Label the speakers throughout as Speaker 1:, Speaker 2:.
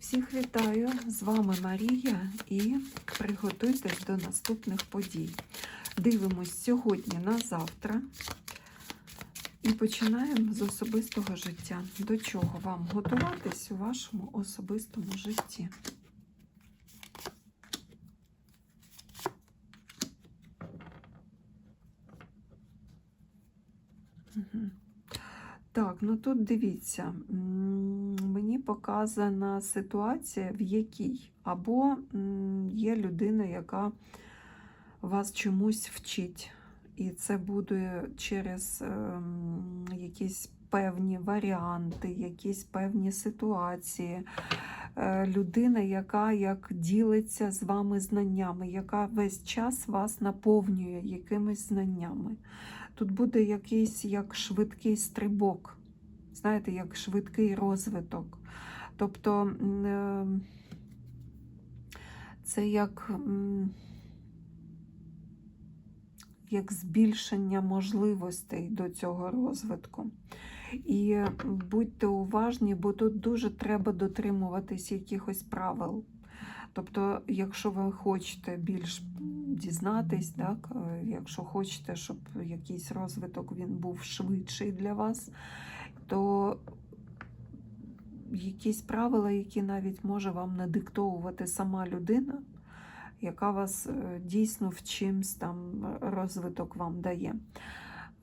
Speaker 1: Всіх вітаю! З вами Марія і приготуйтесь до наступних подій. Дивимось сьогодні на завтра і починаємо з особистого життя. До чого вам готуватись у вашому особистому житті? Так, ну тут дивіться, показана ситуація, в якій або є людина, яка вас чомусь вчить, і це буде через ем, якісь певні варіанти, якісь певні ситуації. Е, Людина, яка як ділиться з вами знаннями, яка весь час вас наповнює якимись знаннями. Тут буде якийсь як швидкий стрибок, знаєте, як швидкий розвиток. Тобто е, це як, як збільшення можливостей до цього розвитку. І будьте уважні, бо тут дуже треба дотримуватись якихось правил. Тобто, якщо ви хочете більш дізнатись, так, е, якщо хочете, щоб якийсь розвиток він був швидший для вас, то якісь правила, які навіть може вам надиктовувати сама людина, яка вас е, дійсно в чимсь там розвиток вам дає.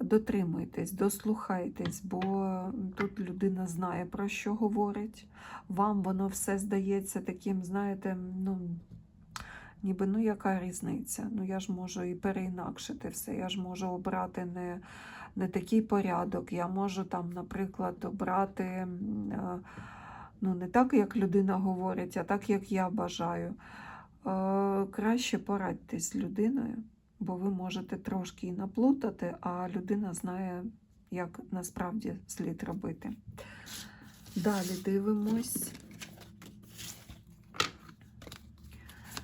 Speaker 1: Дотримуйтесь, дослухайтесь, бо тут людина знає, про що говорить. Вам воно все здається таким, знаєте, ну, ніби ну яка різниця? Ну я ж можу і переінакшити все. Я ж можу обрати не, не такий порядок. Я можу там, наприклад, обрати е, ну, не так, як людина говорить, а так, як я бажаю. Е, Краще порадьтесь з людиною бо ви можете трошки і наплутати, а людина знає, як насправді слід робити. Далі дивимось.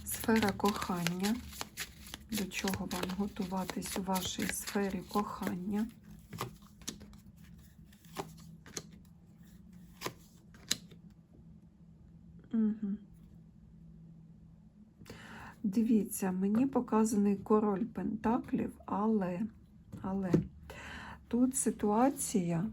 Speaker 1: Сфера кохання. До чого вам готуватись у вашій сфері кохання? Угу. Дивіться, мені показаний король Пентаклів, але, але тут ситуація,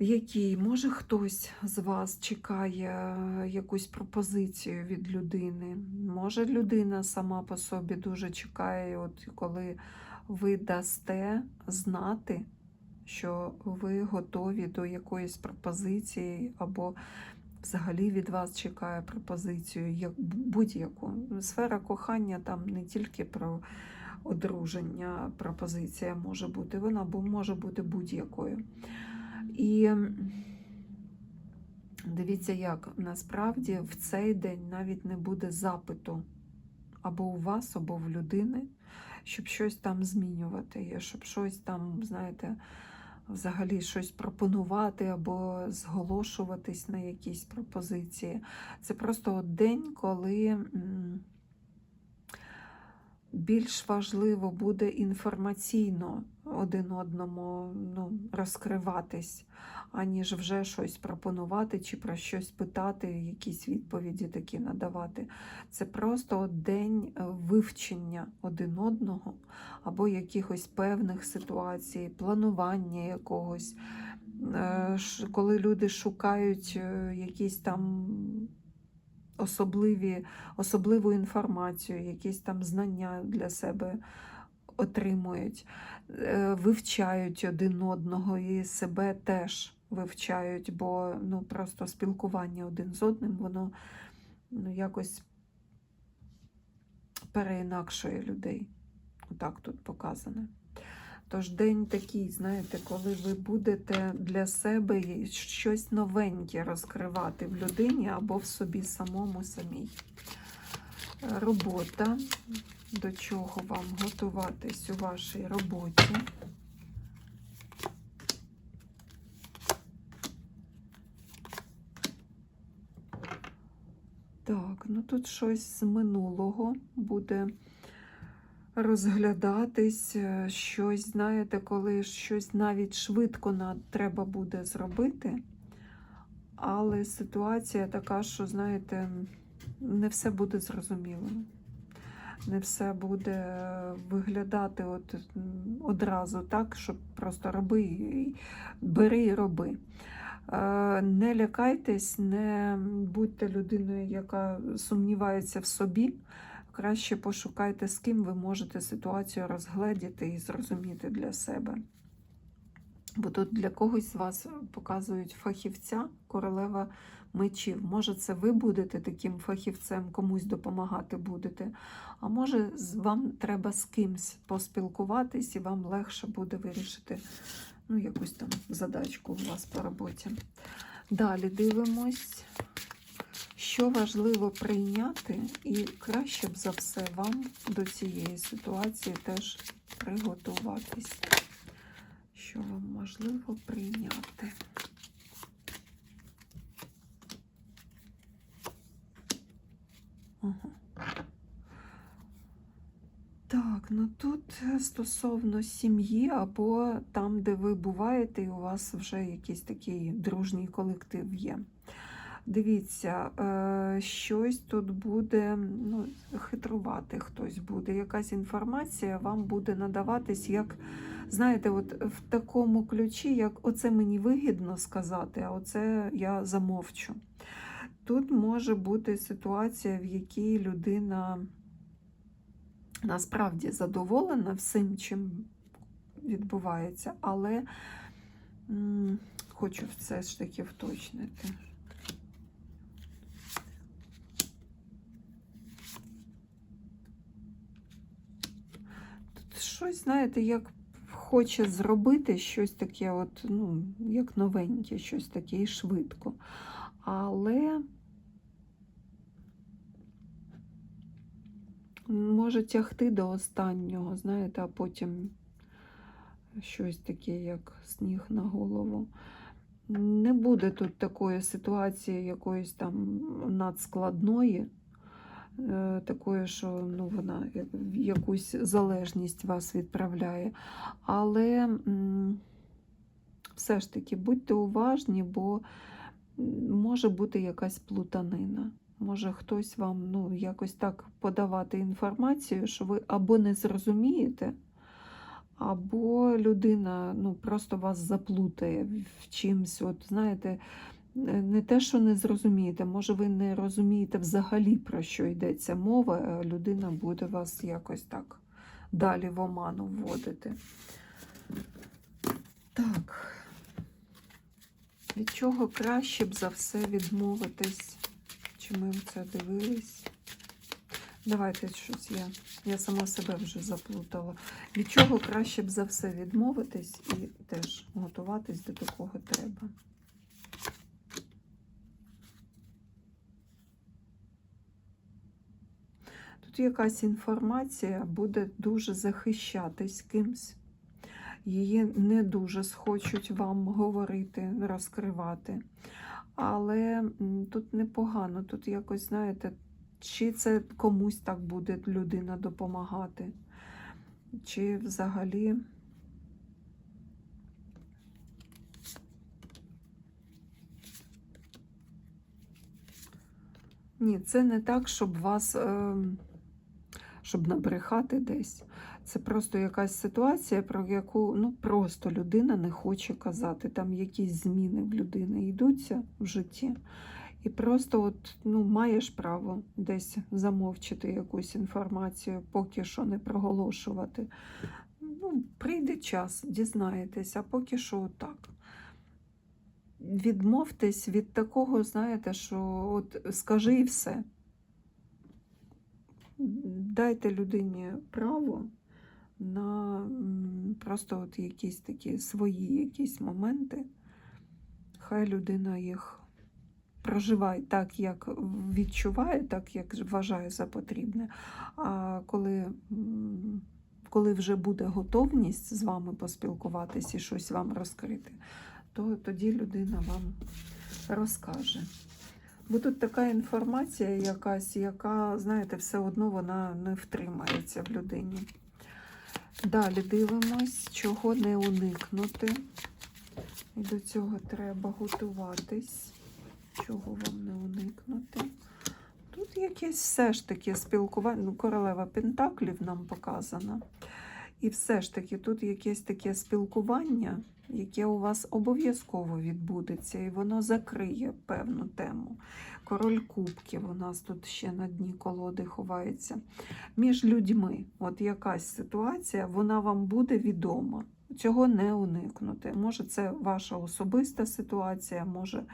Speaker 1: в якій може хтось з вас чекає якусь пропозицію від людини. Може людина сама по собі дуже чекає, от коли ви дасте знати, що ви готові до якоїсь пропозиції або взагалі від вас чекає пропозицію, як будь-яку. Сфера кохання там не тільки про одруження, пропозиція може бути, вона може бути будь-якою. І дивіться, як насправді в цей день навіть не буде запиту або у вас, або в людини, щоб щось там змінювати, щоб щось там, знаєте, взагалі щось пропонувати або зголошуватись на якісь пропозиції. Це просто день, коли більш важливо буде інформаційно один одному ну, розкриватись, аніж вже щось пропонувати чи про щось питати, якісь відповіді такі надавати. Це просто день е, вивчення один одного або якихось певних ситуацій, планування якогось, е, коли люди шукають е, якісь там особливі, особливу інформацію, якісь там знання для себе отримують, вивчають один одного і себе теж вивчають, бо ну, просто спілкування один з одним, воно ну, якось переінакшує людей. Отак тут показане. Тож день такий, знаєте, коли ви будете для себе щось новеньке розкривати в людині або в собі самому самій. Робота, до чого вам готуватись у вашій роботі. Так, ну тут щось з минулого буде розглядатись, е, щось, знаєте, коли щось навіть швидко треба буде зробити, Але ситуація така, що, знаєте, не все буде зрозумілим. Не все буде виглядати от одразу так, щоб просто роби, бери і роби. Не лякайтесь, не будьте людиною, яка сумнівається в собі. Краще пошукайте, з ким ви можете ситуацію розгледіти і зрозуміти для себе. Бо тут для когось з вас показують фахівця, королева мечів. Може, це ви будете таким фахівцем, комусь допомагати будете. А може, вам треба з кимсь поспілкуватись, і вам легше буде вирішити ну, якусь там задачку у вас по роботі. Далі дивимось, що важливо прийняти, і краще б за все вам до цієї ситуації теж приготуватись. Що вам можливо прийняти? Ага. Так, ну тут е, стосовно сім'ї або там, де ви буваєте, і у вас вже якийсь такий дружній колектив є. Дивіться, е, щось тут буде ну, хитрувати хтось буде. Якась інформація вам буде надаватись, як, знаєте, от в такому ключі, як оце мені вигідно сказати, а оце я замовчу. Тут може бути ситуація, в якій людина насправді задоволена всім, чим відбувається, але хочу все ж таки вточнити. Тут щось, знаєте, як хоче зробити щось таке, от, ну, як новеньке, щось таке і швидко. Але може тягти до останнього, знаєте, а потім щось таке, як сніг на голову. Не буде тут такої ситуації якоїсь там надскладної, е, такої, що ну, вона якусь залежність вас відправляє. Але все ж таки будьте уважні, бо може бути якась плутанина. Може хтось вам ну, якось так подавати інформацію, що ви або не зрозумієте, або людина ну, просто вас заплутає в чимсь. От, знаєте, е, не те, що не зрозумієте, може, ви не розумієте взагалі, про що йдеться мова, а людина буде вас якось так далі в оману вводити. Так. Від чого краще б за все відмовитись? Чи ми це дивились? Давайте щось я. Я сама себе вже заплутала. Від чого краще б за все відмовитись і теж готуватись до такого треба. Тут якась інформація буде дуже захищатись кимсь. Її не дуже схочуть вам говорити, розкривати. Але тут непогано, тут якось, знаєте, чи це комусь так буде людина допомагати, чи взагалі. Ні, це не так, щоб вас, ем, щоб набрехати десь. Це просто якась ситуація, про яку ну, просто людина не хоче казати. Там якісь зміни в людини йдуться в житті. І просто от, ну, маєш право десь замовчити якусь інформацію, поки що не проголошувати. Ну, прийде час, дізнаєтесь, а поки що отак. Відмовтесь від такого, знаєте, що от скажи і все. Дайте людині право на просто от якісь такі свої якісь моменти. Хай людина їх проживає так, як відчуває, так, як вважає за потрібне. А коли, коли вже буде готовність з вами поспілкуватись і щось вам розкрити, то тоді людина вам розкаже. Бо тут така інформація якась, яка, знаєте, все одно вона не втримається в людині. Далі дивимось, чого не уникнути. І до цього треба готуватись. чого вам не уникнути? Тут якесь все ж таки спілкування, ну, королева Пентаклів нам показана. І все ж таки тут якесь таке спілкування, яке у вас обов'язково відбудеться, і воно закриє певну тему. Король кубків у нас тут ще на дні колоди ховається. Між людьми, от якась ситуація, вона вам буде відома. Цього не уникнути. Може, це ваша особиста ситуація, може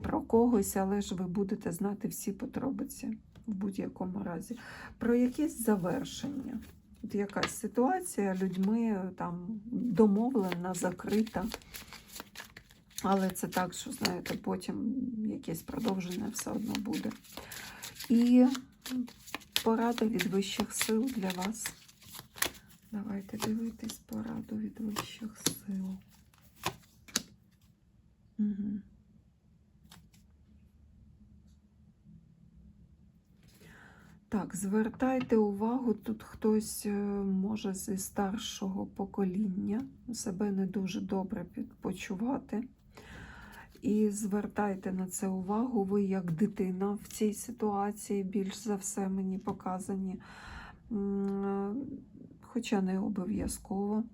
Speaker 1: про когось, але ж ви будете знати всі подробиці в будь-якому разі. Про якесь завершення. От якась ситуація людьми там домовлена, закрита. Але це так, що, знаєте, потім якесь продовження все одно буде. І порада від вищих сил для вас. Давайте дивитись пораду від вищих сил. Угу. Так, звертайте увагу, тут хтось е, може зі старшого покоління себе не дуже добре підпочувати. І звертайте на це увагу, ви як дитина в цій ситуації, більш за все, мені показані, хоча не обов'язково.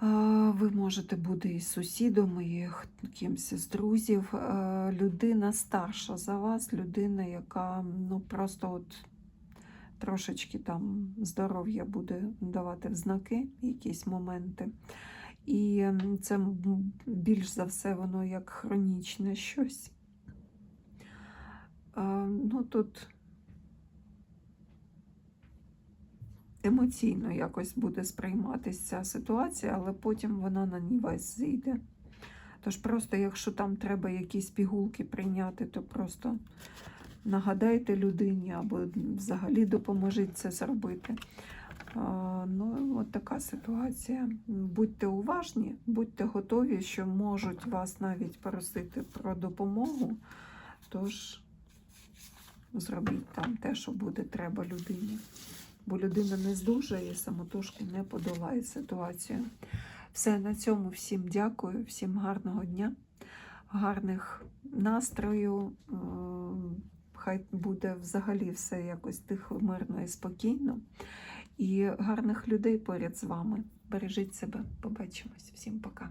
Speaker 1: Ви можете бути і сусідом, і кимось з друзів. Е, Людина старша за вас, людина, яка ну, просто от трошечки там здоров'я буде давати в знаки, якісь моменти. І це більш за все воно як хронічне щось. Е, Ну, тут емоційно якось буде сприйматися ця ситуація, але потім вона на ній весь зійде. Тож просто, якщо там треба якісь пігулки прийняти, то просто нагадайте людині або взагалі допоможіть це зробити. А, Ну, от така ситуація. Будьте уважні, будьте готові, що можуть вас навіть просити про допомогу. Тож зробіть там те, що буде треба людині. Бо людина не здужає самотужки не подолає ситуацію. Все на цьому всім дякую, всім гарного дня, гарних настрою. Е, Хай буде взагалі все якось тихо, мирно і спокійно. І гарних людей поряд з вами. Бережіть себе. Побачимось. Всім пока.